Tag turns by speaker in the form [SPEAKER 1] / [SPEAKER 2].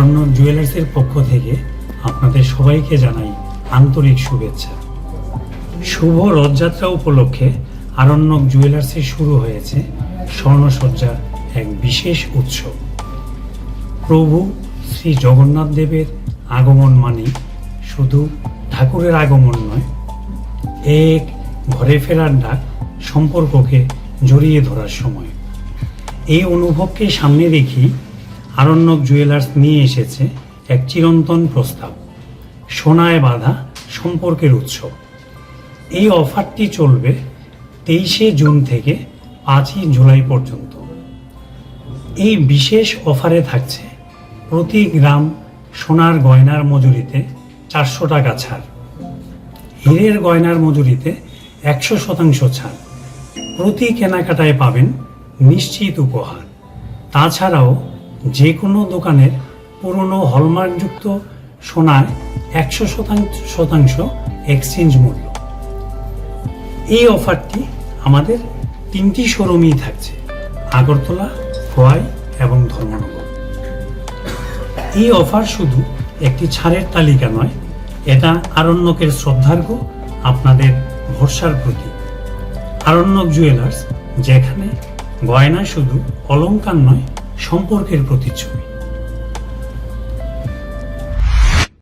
[SPEAKER 1] আরণ্যক জুয়েলার্সের পক্ষ থেকে আপনাদের সবাইকে জানাই আন্তরিক শুভেচ্ছা। শুভ রথযাত্রা উপলক্ষে আরণ্যক জুয়েলার্সে শুরু হয়েছে স্বর্ণসজ্জার এক বিশেষ উৎসব। প্রভু শ্রী জগন্নাথ দেবের আগমন মানে শুধু ঠাকুরের আগমন নয়, এক ঘরে ফেরার ডাক সম্পর্ককে জড়িয়ে ধরার সময়। এই অনুভবকে সামনে রেখেই আরণ্যক জুয়েলার্স নিয়ে এসেছে এক চিরন্তন প্রস্তাব, সোনায় বাঁধা সম্পর্কের উৎসব। এই অফারটি চলবে তেইশে জুন থেকে পাঁচই জুলাই পর্যন্ত। এই বিশেষ অফারে থাকছে প্রতি গ্রাম সোনার গয়নার মজুরিতে চারশো টাকা ছাড়, হীরের গয়নার মজুরিতে একশো শতাংশ ছাড়। প্রতি কেনাকাটায় পাবেন নিশ্চিত উপহার। তাছাড়াও যে কোনো দোকানের পুরনো হলমার্কযুক্ত সোনায় একশো শতাংশ শতাংশ এক্সচেঞ্জ মূল্য। এই অফারটি আমাদের তিনটি শোরুমেই থাকছে, আগরতলা, খোয়াই এবং ধর্মনগর। এই অফার শুধু একটি ছাড়ের তালিকা নয়, এটা আরণ্যকের শ্রদ্ধার্ঘ আপনাদের ভরসার প্রতীক। আরণ্যক জুয়েলার্স যেখানে গয়না শুধু অলংকার নয় সম্পর্কের প্রতিচ্ছবি।